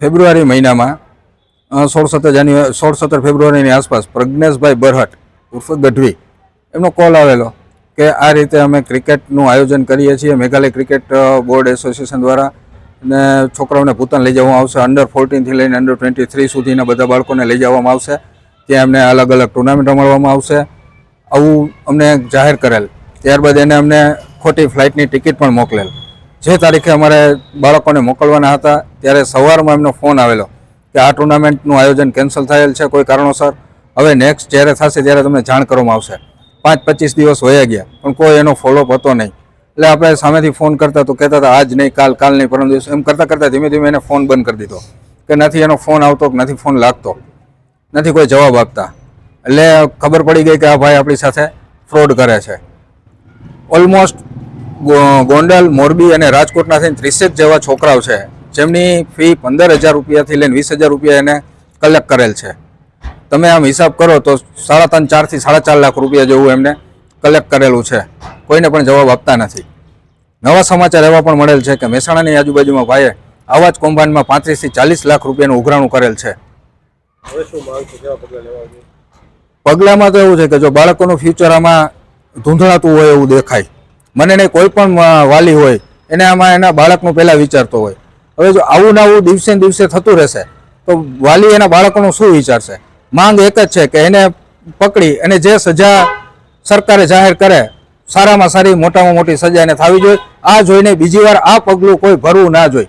ફેબ્રુઆરી મહિનામાં સોળ સત્તર જાન્યુઆરી સોળ સત્તર ફેબ્રુઆરીની આસપાસ પ્રજ્ઞેશભાઈ બરહટ ઉર્ફ ગઢવી, એમનો કોલ આવેલો કે આ રીતે અમે ક્રિકેટનું આયોજન કરીએ છીએ. મેઘાલય ક્રિકેટ બોર્ડ એસોસિએશન દ્વારા અને છોકરાઓને પોતાને લઈ જવામાં આવશે. અંડર ફોર્ટીનથી લઈને અંડર ટ્વેન્ટી થ્રી સુધીના બધા બાળકોને લઈ જવામાં આવશે. ત્યાં એમને અલગ અલગ ટુર્નામેન્ટ રમાડવામાં આવશે. આવું અમને જાહેર કરેલ. ત્યારબાદ એને અમને ખોટી ફ્લાઇટની ટિકિટ પણ મોકલેલ. જે તારીખે અમારે બાળકોને મોકલવાના હતા, ત્યારે સવારમાં એમનો ફોન આવેલો કે આ ટુર્નામેન્ટનું આયોજન કેન્સલ થયેલ છે કોઈ કારણોસર. હવે નેક્સ્ટ જ્યારે થશે ત્યારે તમને જાણ કરવામાં આવશે. પાંચ પચીસ દિવસ વયા ગયા, પણ કોઈ એનો ફોલોઅપ હતો નહીં. એટલે આપણે સામેથી ફોન કરતા તો કહેતા હતા, આજ નહીં, કાલ કાલ નહીં પરમ દિવસ એમ કરતાં કરતાં ધીમે ધીમે એને ફોન બંધ કરી દીધો. કે નથી એનો ફોન આવતો કે નથી ફોન લાગતો. નથી કોઈ જવાબ આપતા. એટલે ખબર પડી ગઈ કે આ ભાઈ આપણી સાથે ફ્રોડ કરે છે. ઓલમોસ્ટ ગોંડલ મોરબી અને રાજકોટના થઈને ત્રીસેક જેવા છોકરાઓ છે જેમની ફી પંદર હજાર રૂપિયાથી લઈને વીસ હજાર રૂપિયા એને કલેક્ટ કરેલ છે. તમે આમ હિસાબ કરો તો સાડા ત્રણ ચારથી સાડા ચાર લાખ રૂપિયા જેવું એમને કલેક્ટ કરેલું છે. કોઈને પણ જવાબ આપતા નથી. નવા સમાચાર એવા પણ મળેલ છે કે મહેસાણાની આજુબાજુમાં ભાઈએ આવા જ કૌભાંડમાં પાંત્રીસથી ચાલીસ લાખ રૂપિયાનું ઉઘરાણું કરેલ છે. પગલામાં તો એવું છે કે જો બાળકોનું ફ્યુચર આમાં ધૂંધળાતું હોય એવું દેખાય મને નહીં, કોઈ પણ વાલી હોય, એને આમાં એના બાળકનું પહેલાં વિચારતો હોય. હવે જો આવું ને આવું દિવસે દિવસે થતું રહેશે, તો વાલી એના બાળકોનું શું વિચારશે? માંગ એક જ છે કે એને પકડી અને જે સજા સરકારે જાહેર કરે, સારામાં સારી, મોટામાં મોટી સજા એને થવી જોઈએ. આ જોઈને બીજી વાર આ પગલું કોઈ ભરવું ના જોઈએ.